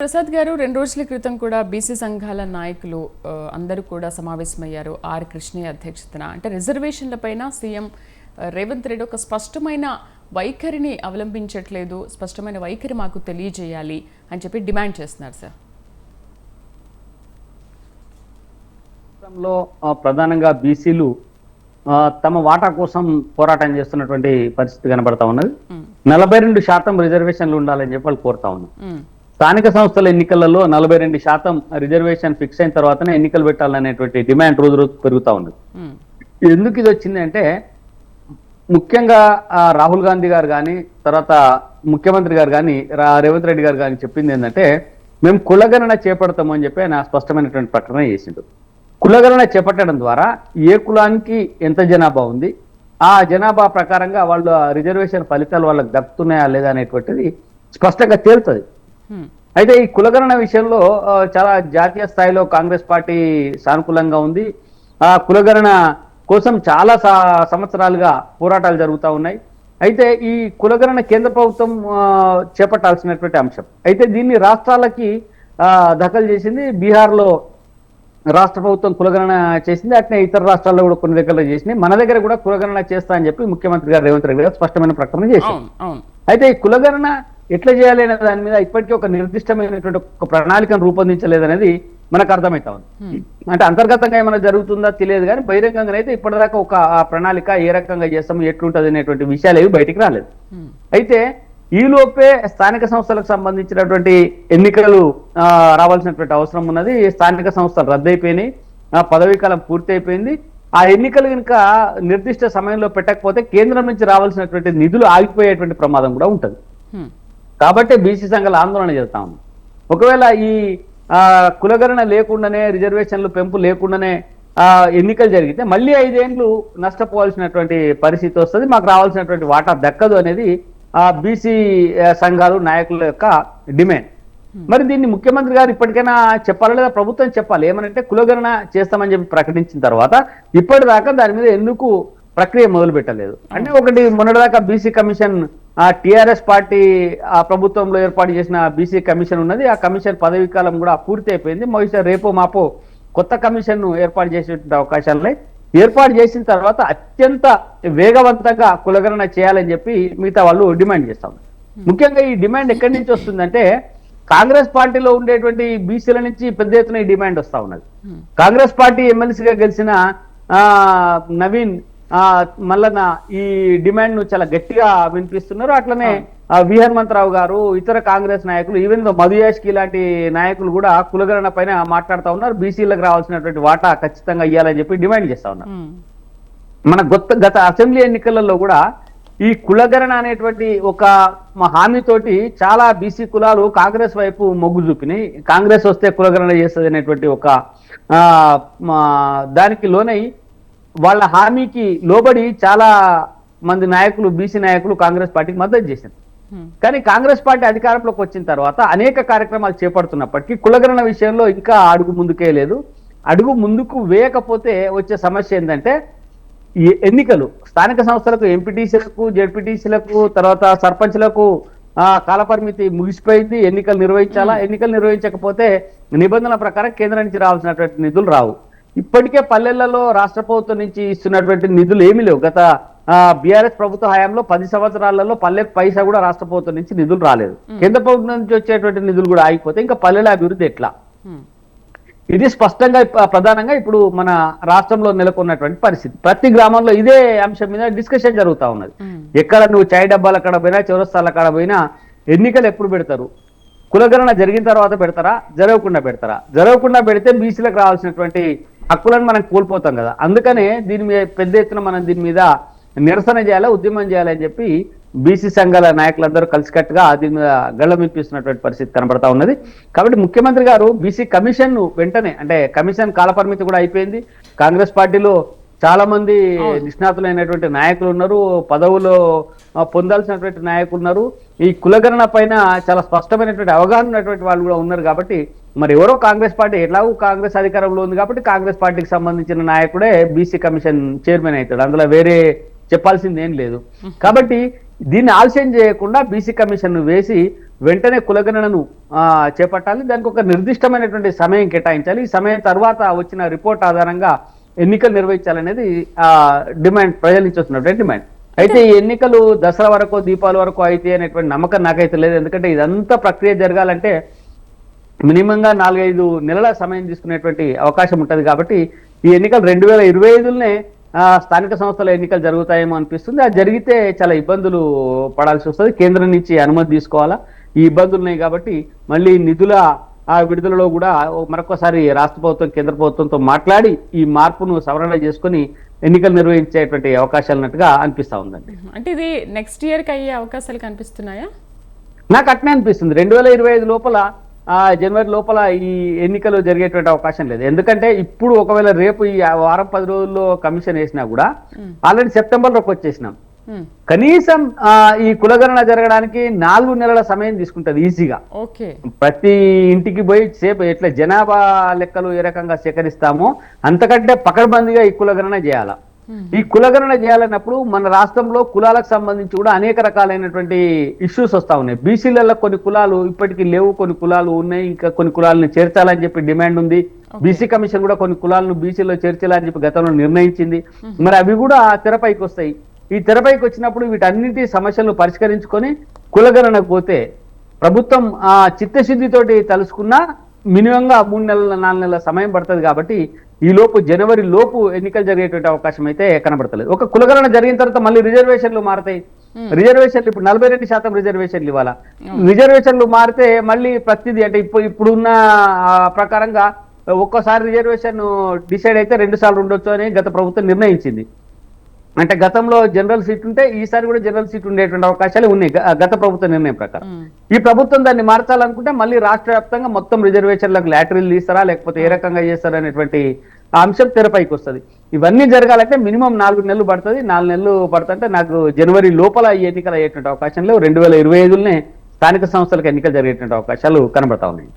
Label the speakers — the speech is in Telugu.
Speaker 1: ప్రసాద్ గారు రెండు రోజుల క్రితం కూడా బీసీ సంఘాల నాయకులు అందరూ కూడా సమావేశమయ్యారు. ఆర్ కృష్ణయ్య అధ్యక్షతన. అంటే రిజర్వేషన్లపైన సీఎం రేవంత్ రెడ్డి ఒక స్పష్టమైన వైఖరిని అవలంబించట్లేదు. స్పష్టమైన వైఖరి మాకు తెలియజేయాలి అని చెప్పి డిమాండ్ చేస్తున్నారు సార్.
Speaker 2: ప్రధానంగా బీసీలు తమ వాటా కోసం పోరాటం చేస్తున్నటువంటి పరిస్థితి కనబడతా ఉన్నది. నలభై రెండు శాతం రిజర్వేషన్లు ఉండాలని చెప్పి వాళ్ళు కోరుతా ఉన్నారు. స్థానిక సంస్థల ఎన్నికలలో నలభై రెండు శాతం రిజర్వేషన్ ఫిక్స్ అయిన తర్వాతనే ఎన్నికలు పెట్టాలనేటువంటి డిమాండ్ రోజు రోజు పెరుగుతా ఉంది. ఎందుకు ఇది వచ్చింది అంటే ముఖ్యంగా రాహుల్ గాంధీ గారు కానీ తర్వాత ముఖ్యమంత్రి గారు కానీ రేవంత్ రెడ్డి గారు కానీ చెప్పింది ఏంటంటే మేము కులగణన చేపడతాము అని చెప్పి ఆయన స్పష్టమైనటువంటి ప్రకటన చేసిండు. కులగణన చేపట్టడం ద్వారా ఏ కులానికి ఎంత జనాభా ఉంది ఆ జనాభా ప్రకారంగా వాళ్ళు ఆ రిజర్వేషన్ ఫలితాలు వాళ్ళకి దక్కుతున్నాయా లేదా అనేటువంటిది స్పష్టంగా తేలుతుంది. అయితే ఈ కులగణన విషయంలో చాలా జాతీయ స్థాయిలో కాంగ్రెస్ పార్టీ సానుకూలంగా ఉంది. ఆ కులగణన కోసం చాలా సంవత్సరాలుగా పోరాటాలు జరుగుతూ ఉన్నాయి. అయితే ఈ కులగణన కేంద్ర ప్రభుత్వం చేపట్టాల్సినటువంటి అంశం. అయితే దీన్ని రాష్ట్రాలకి దఖలు చేసింది బీహార్లో రాష్ట్ర ప్రభుత్వం కులగణన చేసింది. అట్నే ఇతర రాష్ట్రాల్లో కూడా కొన్ని దగ్గర చేసినాయి. మన దగ్గర కూడా కులగణన చేస్తా అని చెప్పి ముఖ్యమంత్రి గారు రేవంత్ రెడ్డి గారు స్పష్టమైన ప్రకటన చేశారు. అయితే ఈ కులగణన ఎట్లా చేయాలి అనే దాని మీద ఇప్పటికీ ఒక నిర్దిష్టమైనటువంటి ఒక ప్రణాళికను రూపొందించలేదనేది మనకు అర్థమవుతా ఉంది. అంటే అంతర్గతంగా ఏమైనా జరుగుతుందా తెలియదు కానీ బహిరంగంగా అయితే ఇప్పటిదాకా ఒక ఆ ప్రణాళిక ఏ రకంగా చేస్తాం ఎట్లుంటది అనేటువంటి విషయాలు ఏవి బయటికి రాలేదు. అయితే ఈ లోపే స్థానిక సంస్థలకు సంబంధించినటువంటి ఎన్నికలు రావాల్సినటువంటి అవసరం ఉన్నది. స్థానిక సంస్థలు రద్దయిపోయినాయి. పదవీ కాలం పూర్తి అయిపోయింది ఆ ఎన్నికలు కనుక నిర్దిష్ట సమయంలో పెట్టకపోతే కేంద్రం నుంచి రావాల్సినటువంటి నిధులు ఆగిపోయేటువంటి ప్రమాదం కూడా ఉంటుంది. కాబట్టి బీసీ సంఘాలు ఆందోళన చేస్తా ఉంది. ఒకవేళ ఈ ఆ, కులగణన లేకుండానే రిజర్వేషన్లు పెంపు లేకుండానే ఎన్నికలు జరిగితే మళ్ళీ ఐదేండ్లు నష్టపోవాల్సినటువంటి పరిస్థితి వస్తుంది. మాకు రావాల్సినటువంటి వాటా దక్కదు అనేది ఆ బీసీ సంఘాలు నాయకుల యొక్క డిమాండ్. మరి దీన్ని ముఖ్యమంత్రి గారు ఇప్పటికైనా చెప్పాలా లేదా ప్రభుత్వం చెప్పాలి? ఏమనంటే కులగణన చేస్తామని చెప్పి ప్రకటించిన తర్వాత ఇప్పటిదాకా దాని మీద ఎందుకు ప్రక్రియ మొదలు పెట్టలేదు అంటే ఒకటి మొన్నటిదాకా బీసీ కమిషన్ టిఆర్ఎస్ పార్టీ ఆ ప్రభుత్వంలో ఏర్పాటు చేసిన బీసీ కమిషన్ ఉన్నది. ఆ కమిషన్ పదవీ కాలం కూడా పూర్తి అయిపోయింది. బహుశా రేపో మాపో కొత్త కమిషన్ను ఏర్పాటు చేసేటువంటి అవకాశాలున్నాయి ఏర్పాటు చేసిన తర్వాత అత్యంత వేగవంతంగా కులగణన చేయాలని చెప్పి మిగతా వాళ్ళు డిమాండ్ చేస్తాం ముఖ్యంగా ఈ డిమాండ్ ఎక్కడి నుంచి వస్తుందంటే కాంగ్రెస్ పార్టీలో ఉండేటువంటి బీసీల నుంచి పెద్ద ఎత్తున ఈ డిమాండ్ వస్తా ఉన్నది. కాంగ్రెస్ పార్టీ ఎమ్మెల్సీగా గెలిచిన నవీన్ ఆ, మల్లన్న ఈ డిమాండ్ను చాలా గట్టిగా వినిపిస్తున్నారు. అట్లనే వి హనుమంతరావు గారు ఇతర కాంగ్రెస్ నాయకులు ఈవెన్ మధుయాష్కి లాంటి నాయకులు కూడా కులగణన పైన మాట్లాడుతూ ఉన్నారు. బీసీలకు రావాల్సినటువంటి వాటా ఖచ్చితంగా ఇవ్వాలని చెప్పి డిమాండ్ చేస్తా ఉన్నారు. మన గొత్త గత అసెంబ్లీ ఎన్నికలలో కూడా ఈ కులగణన అనేటువంటి ఒక హామీతోటి చాలా బీసీ కులాలు కాంగ్రెస్ వైపు మొగ్గు చూపినాయి. కాంగ్రెస్ వస్తే కులగణన చేస్తుంది అనేటువంటి ఒక దానికి లోనై వాళ్ళ హామీకి లోబడి చాలా మంది నాయకులు బీసీ నాయకులు కాంగ్రెస్ పార్టీకి మద్దతు చేశారు. కానీ కాంగ్రెస్ పార్టీ అధికారంలోకి వచ్చిన తర్వాత అనేక కార్యక్రమాలు చేపడుతున్నప్పటికీ కులగణన విషయంలో ఇంకా అడుగు ముందుకే లేదు. అడుగు ముందుకు వేయకపోతే వచ్చే సమస్య ఏంటంటే ఈ ఎన్నికలు స్థానిక సంస్థలకు ఎంపీటీసీలకు జెడ్పీటీసీలకు తర్వాత సర్పంచ్లకు కాలపరిమితి ముగిసిపోయింది ఎన్నికలు నిర్వహించాలా ఎన్నికలు నిర్వహించకపోతే నిబంధనల ప్రకారం కేంద్రం నుంచి రావాల్సినటువంటి నిధులు రావు. ఇప్పటికే పల్లెలలో రాష్ట్ర ప్రభుత్వం నుంచి ఇస్తున్నటువంటి నిధులు ఏమీ లేవు. గత బీఆర్ఎస్ ప్రభుత్వ హయాంలో పది సంవత్సరాలలో పల్లెకు పైసా కూడా రాష్ట్ర ప్రభుత్వం నుంచి నిధులు రాలేదు. కేంద్ర ప్రభుత్వం నుంచి వచ్చేటువంటి నిధులు కూడా ఆగిపోతే ఇంకా పల్లెల అభివృద్ధి ఎట్లా? ఇది స్పష్టంగా ప్రధానంగా ఇప్పుడు మన రాష్ట్రంలో నెలకొన్నటువంటి పరిస్థితి. ప్రతి గ్రామంలో ఇదే అంశం మీద డిస్కషన్ జరుగుతా ఉన్నది. ఎక్కడ నువ్వు చాయ్ డబ్బాల కాడ పోయినా చౌరస్తాల కాడ పోయినా ఎన్నికలు ఎప్పుడు పెడతారు? కులగణన జరిగిన తర్వాత పెడతారా? జరగకుండా పెడతారా? జరగకుండా పెడితే బీసీలకు రావాల్సినటువంటి హక్కులను మనం కోల్పోతాం కదా. అందుకనే దీని మీద పెద్ద ఎత్తున మనం దీని మీద నిరసన చేయాలి ఉద్యమం చేయాలని చెప్పి బీసీ సంఘాల నాయకులందరూ కలిసికట్టుగా దీని మీద గళ్ళమిప్పిస్తున్నటువంటి పరిస్థితి కనబడతా ఉన్నది. కాబట్టి ముఖ్యమంత్రి గారు బీసీ కమిషన్ వెంటనే అంటే కమిషన్ కాలపరిమితి కూడా అయిపోయింది. కాంగ్రెస్ పార్టీలో చాలా మంది నిష్ణాతులైనటువంటి నాయకులు ఉన్నారు పదవులో పొందాల్సినటువంటి నాయకులు ఉన్నారు. ఈ కులగణన పైన చాలా స్పష్టమైనటువంటి అవగాహన ఉన్నటువంటి వాళ్ళు కూడా ఉన్నారు కాబట్టి మరి ఎవరో కాంగ్రెస్ పార్టీ ఎట్లాగూ కాంగ్రెస్ అధికారంలో ఉంది కాబట్టి కాంగ్రెస్ పార్టీకి సంబంధించిన నాయకుడే బీసీ కమిషన్ చైర్మన్ అవుతాడు. అందులో వేరే చెప్పాల్సింది ఏం లేదు. కాబట్టి దీన్ని ఆలస్యం చేయకుండా బీసీ కమిషన్ను వేసి వెంటనే కులగణనను చేపట్టాలి. దానికి ఒక నిర్దిష్టమైనటువంటి సమయం కేటాయించాలి. ఈ సమయం తర్వాత వచ్చిన రిపోర్ట్ ఆధారంగా ఎన్నికలు నిర్వహించాలనేది ఆ డిమాండ్ ప్రజల నుంచి వస్తున్నటువంటి డిమాండ్. అయితే ఈ ఎన్నికలు దసరా వరకు దీపావళి వరకు అయితే అనేటువంటి నమ్మకం నాకైతే లేదు. ఎందుకంటే ఇదంతా ప్రక్రియ జరగాలంటే మినిమంగా నాలుగైదు నెలల సమయం తీసుకునేటువంటి అవకాశం ఉంటుంది కాబట్టి ఈ ఎన్నికలు రెండు వేల ఇరవై ఐదులోనే స్థానిక సంస్థల ఎన్నికలు జరుగుతాయేమో అనిపిస్తుంది. అది జరిగితే చాలా ఇబ్బందులు పడాల్సి వస్తుంది. కేంద్రం నుంచి అనుమతి తీసుకోవాలా? ఈ ఇబ్బందులు ఉన్నాయి కాబట్టి మళ్ళీ నిధుల ఆ విడుదలలో కూడా మరొకసారి రాష్ట్ర ప్రభుత్వం కేంద్ర ప్రభుత్వంతో మాట్లాడి ఈ మార్పును సవరణ చేసుకొని ఎన్నికలు నిర్వహించేటువంటి అవకాశాలు ఉన్నట్టుగా అనిపిస్తా ఉందండి.
Speaker 1: అంటే ఇది నెక్స్ట్ ఇయర్కి అయ్యే అవకాశాలు కనిపిస్తున్నాయా?
Speaker 2: నాకు అట్నే అనిపిస్తుంది. రెండు వేల ఇరవై ఐదు లోపల జనవరి లోపల ఈ ఎన్నికలు జరిగేటువంటి అవకాశం లేదు. ఎందుకంటే ఇప్పుడు ఒకవేళ రేపు ఈ వారం పది రోజుల్లో కమిషన్ వేసినా కూడా ఆల్రెడీ సెప్టెంబర్లోకి వచ్చేసినాం.
Speaker 1: మ్మ్.
Speaker 2: కనీసం ఆ, ఈ కులగణన జరగడానికి నాలుగు నెలల సమయం తీసుకుంటది ఈజీగా. ప్రతి ఇంటికి పోయి సేపు ఎట్లా జనాభా లెక్కలు ఏ రకంగా సేకరిస్తామో అంతకంటే పకడ్బందీగా ఈ కులగణన చేయాల. ఈ కులగణన చేయాలన్నప్పుడు మన రాష్ట్రంలో కులాలకు సంబంధించి కూడా అనేక రకాలైనటువంటి ఇష్యూస్ వస్తా ఉన్నాయి. బీసీలలో కొన్ని కులాలు ఇప్పటికీ లేవు కొన్ని కులాలు ఉన్నాయి ఇంకా కొన్ని కులాలను చేర్చాలని చెప్పి డిమాండ్ ఉంది. బీసీ కమిషన్ కూడా కొన్ని కులాలను బీసీలో చేర్చాలని చెప్పి గతంలో నిర్ణయించింది. మరి అవి కూడా తెరపైకి వస్తాయి. ఈ తెరపైకి వచ్చినప్పుడు వీటన్నిటి సమస్యలను పరిష్కరించుకొని కులగణనకు పోతే ప్రభుత్వం ఆ చిత్తశుద్ధితోటి తలుసుకున్నా మినిమంగా మూడు నెలల నాలుగు నెలల సమయం పడుతుంది కాబట్టి ఈ లోపు జనవరి లోపు ఎన్నికలు జరిగేటువంటి అవకాశం అయితే కనబడతలేదు. ఒక కులగణన జరిగిన తర్వాత మళ్ళీ రిజర్వేషన్లు మారతాయి. రిజర్వేషన్లు ఇప్పుడు నలభై రెండు శాతం రిజర్వేషన్లు ఇవ్వాలా? రిజర్వేషన్లు మారితే మళ్ళీ ప్రతిదీ అంటే ఇప్పుడు ఇప్పుడున్న ఆ, ప్రకారంగా ఒక్కోసారి రిజర్వేషన్ డిసైడ్ అయితే రెండు సార్లు ఉండొచ్చు అని గత ప్రభుత్వం నిర్ణయించింది. అంటే గతంలో జనరల్ సీట్ ఉంటే ఈసారి కూడా జనరల్ సీట్ ఉండేటువంటి అవకాశాలు ఉన్నాయి. గత ప్రభుత్వ నిర్ణయం ప్రకారం. ఈ ప్రభుత్వం దాన్ని మార్చాలనుకుంటే మళ్ళీ రాష్ట్ర వ్యాప్తంగా మొత్తం రిజర్వేషన్లకు లాటరీలు తీస్తారా లేకపోతే ఏ రకంగా చేస్తారా అనేటువంటి అంశం తెరపైకి వస్తుంది. ఇవన్నీ జరగాలంటే మినిమం నాలుగు నెలలు పడుతుంది. నాలుగు నెలలు పడుతుంటే నాకు జనవరి లోపల ఈ ఎన్నికలు అయ్యేటువంటి అవకాశం లేవు. రెండు వేల ఇరవై ఐదులోనే స్థానిక సంస్థలకు ఎన్నికలు జరిగేటువంటి అవకాశాలు కనబడతా ఉన్నాయి.